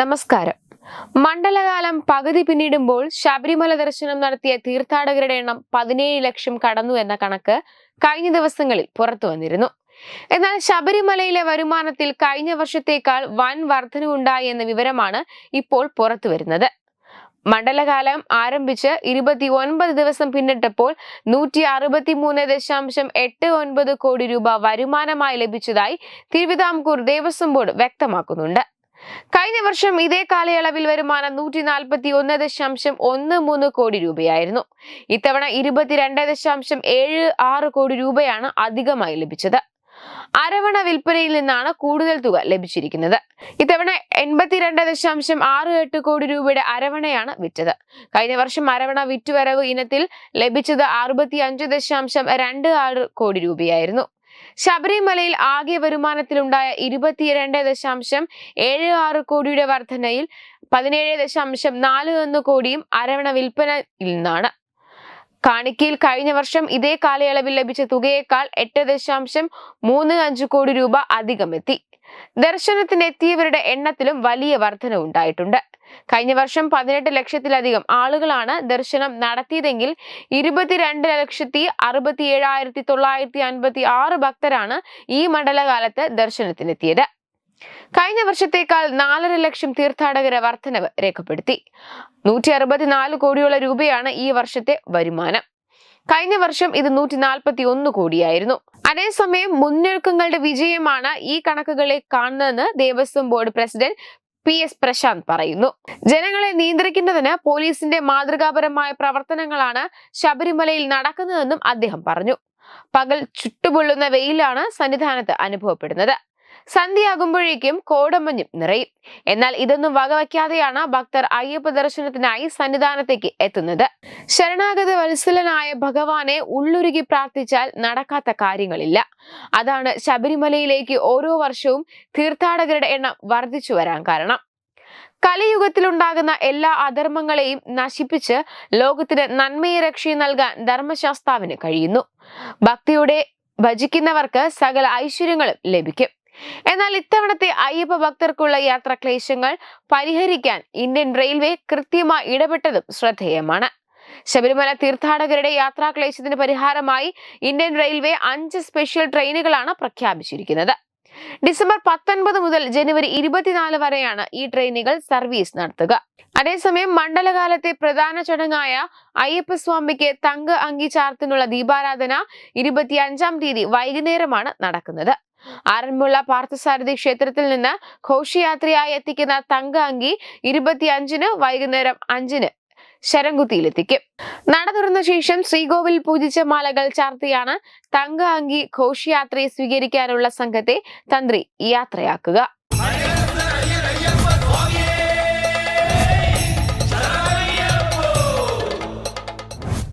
നമസ്കാരം. മണ്ഡലകാലം പകുതി പിന്നിടുമ്പോൾ ശബരിമല ദർശനം നടത്തിയ തീർത്ഥാടകരുടെ എണ്ണം പതിനേഴ് ലക്ഷം കടന്നു എന്ന കണക്ക് കഴിഞ്ഞ ദിവസങ്ങളിൽ പുറത്തു വന്നിരുന്നു. എന്നാൽ ശബരിമലയിലെ വരുമാനത്തിൽ കഴിഞ്ഞ വർഷത്തേക്കാൾ വൻ വർധനവുണ്ടായി എന്ന വിവരമാണ് ഇപ്പോൾ പുറത്തു വരുന്നത്. മണ്ഡലകാലം ആരംഭിച്ച് ഇരുപത്തി ഒൻപത് ദിവസം പിന്നിട്ടപ്പോൾ നൂറ്റി അറുപത്തി മൂന്ന് ദശാംശം എട്ട് ഒൻപത് കോടി രൂപ വരുമാനമായി ലഭിച്ചതായി തിരുവിതാംകൂർ ദേവസ്വം ബോർഡ് വ്യക്തമാക്കുന്നുണ്ട്. കഴിഞ്ഞ വർഷം ഇതേ കാലയളവിൽ വരുമാനം നൂറ്റി നാൽപ്പത്തി ഒന്ന് ദശാംശം ഒന്ന് മൂന്ന് കോടി രൂപയായിരുന്നു. ഇത്തവണ ഇരുപത്തിരണ്ട് ദശാംശം ഏഴ് ആറ് കോടി രൂപയാണ് അധികമായി ലഭിച്ചത്. അരവണ വിൽപ്പനയിൽ നിന്നാണ് കൂടുതൽ തുക ലഭിച്ചിരിക്കുന്നത്. ഇത്തവണ എൺപത്തിരണ്ട് ദശാംശം ആറ് എട്ട് കോടി രൂപയുടെ അരവണയാണ് വിറ്റത്. കഴിഞ്ഞ വർഷം അരവണ വിറ്റുവരവ് ഇനത്തിൽ ലഭിച്ചത് അറുപത്തി അഞ്ച് ദശാംശം രണ്ട് ആറ് കോടി രൂപയായിരുന്നു. ശബരിമലയിൽ ആകെ വരുമാനത്തിലുണ്ടായ ഇരുപത്തിരണ്ട് ദശാംശം ഏഴ് ആറ് കോടിയുടെ വർധനയിൽ പതിനേഴ് ദശാംശം നാല് ഒന്ന് കോടിയും അരവണ വിൽപ്പനയിൽ നിന്നാണ്. കാണിക്കയിൽ കഴിഞ്ഞ വർഷം ഇതേ കാലയളവിൽ ലഭിച്ച തുകയേക്കാൾ എട്ട് ദശാംശം മൂന്ന് അഞ്ച് കോടി രൂപ അധികമെത്തി. ദർശനത്തിനെത്തിയവരുടെ എണ്ണത്തിലും വലിയ വർധന ഉണ്ടായിട്ടുണ്ട് കഴിഞ്ഞ വർഷം പതിനെട്ട് ലക്ഷത്തിലധികം ആളുകളാണ് ദർശനം നടത്തിയതെങ്കിൽ ഇരുപത്തിരണ്ട് ലക്ഷത്തി അറുപത്തി ഏഴായിരത്തി തൊള്ളായിരത്തി അൻപത്തി ആറ് ഭക്തരാണ് ഈ മണ്ഡലകാലത്ത് ദർശനത്തിനെത്തിയത്. കഴിഞ്ഞ വർഷത്തേക്കാൾ നാലര ലക്ഷം തീർത്ഥാടകരെ വർധനവ് രേഖപ്പെടുത്തി. നൂറ്റി അറുപത്തിനാല് കോടിയോളം രൂപയാണ് ഈ വർഷത്തെ വരുമാനം. കഴിഞ്ഞ വർഷം ഇത് നൂറ്റി നാൽപ്പത്തി ഒന്ന് കോടിയായിരുന്നു. അതേസമയം മുന്നൊരുക്കങ്ങളുടെ വിജയമാണ് ഈ കണക്കുകളെ കാണുന്നതെന്ന് Devaswom board president P S Prashanth പറയുന്നു. ജനങ്ങളെ നിയന്ത്രിക്കുന്നതിന് പോലീസിന്റെ മാതൃകാപരമായ പ്രവർത്തനങ്ങളാണ് ശബരിമലയിൽ നടക്കുന്നതെന്നും അദ്ദേഹം പറഞ്ഞു. പകൽ ചുട്ടുപൊള്ളുന്ന വെയിലാണ് സന്നിധാനത്ത് അനുഭവപ്പെടുന്നത്. സന്ധ്യയാകുമ്പോഴേക്കും കോടമഞ്ഞും നിറയും. എന്നാൽ ഇതൊന്നും വകവയ്ക്കാതെയാണ് ഭക്തർ അയ്യപ്പ ദർശനത്തിനായി സന്നിധാനത്തേക്ക് എത്തുന്നത്. ശരണാഗത വത്സലനായ ഭഗവാനെ ഉള്ളുരുകി പ്രാർത്ഥിച്ചാൽ നടക്കാത്ത കാര്യങ്ങളില്ല. അതാണ് ശബരിമലയിലേക്ക് ഓരോ വർഷവും തീർത്ഥാടകരുടെ എണ്ണം വർദ്ധിച്ചു വരാൻ കാരണം. കലിയുഗത്തിലുണ്ടാകുന്ന എല്ലാ അധർമ്മങ്ങളെയും നശിപ്പിച്ച് ലോകത്തിന് നന്മയെ രക്ഷയും നൽകാൻ ധർമ്മശാസ്താവിന് കഴിയുന്നു. ഭക്തിയുടെ ഭജിക്കുന്നവർക്ക് സകല ഐശ്വര്യങ്ങളും ലഭിക്കും. എന്നാൽ ഇത്തവണത്തെ അയ്യപ്പ ഭക്തർക്കുള്ള യാത്രാ ക്ലേശങ്ങൾ പരിഹരിക്കാൻ ഇന്ത്യൻ റെയിൽവേ കൃത്യമായി ഇടപെട്ടതും ശ്രദ്ധേയമാണ്. ശബരിമല തീർത്ഥാടകരുടെ യാത്രാ ക്ലേശത്തിന് പരിഹാരമായി ഇന്ത്യൻ റെയിൽവേ അഞ്ച് സ്പെഷ്യൽ ട്രെയിനുകളാണ് പ്രഖ്യാപിച്ചിരിക്കുന്നത്. ഡിസംബർ പത്തൊൻപത് മുതൽ ജനുവരി ഇരുപത്തിനാല് വരെയാണ് ഈ ട്രെയിനുകൾ സർവീസ് നടത്തുക. അതേസമയം മണ്ഡലകാലത്തെ പ്രധാന ചടങ്ങായ അയ്യപ്പസ്വാമിക്ക് തങ്ക അങ്കി ചാർത്തിനുള്ള ദീപാരാധന ഇരുപത്തിയഞ്ചാം തീയതി വൈകുന്നേരമാണ് നടക്കുന്നത്. ആറന്മുള പാർത്ഥസാരഥി ക്ഷേത്രത്തിൽ നിന്ന് ഘോഷയാത്രയായി എത്തിക്കുന്ന തങ്ക അങ്കി ഇരുപത്തിയഞ്ചിന് വൈകുന്നേരം അഞ്ചിന് ശരംകുത്തിയിലെത്തിക്കും നട തുറന്ന ശേഷം ശ്രീകോവിൽ പൂജിച്ച മാലകൾ ചാർത്തിയാണ് തങ്ക അങ്കി ഘോഷയാത്രയെ സ്വീകരിക്കാനുള്ള സംഘത്തെ തന്ത്രി യാത്രയാക്കുക.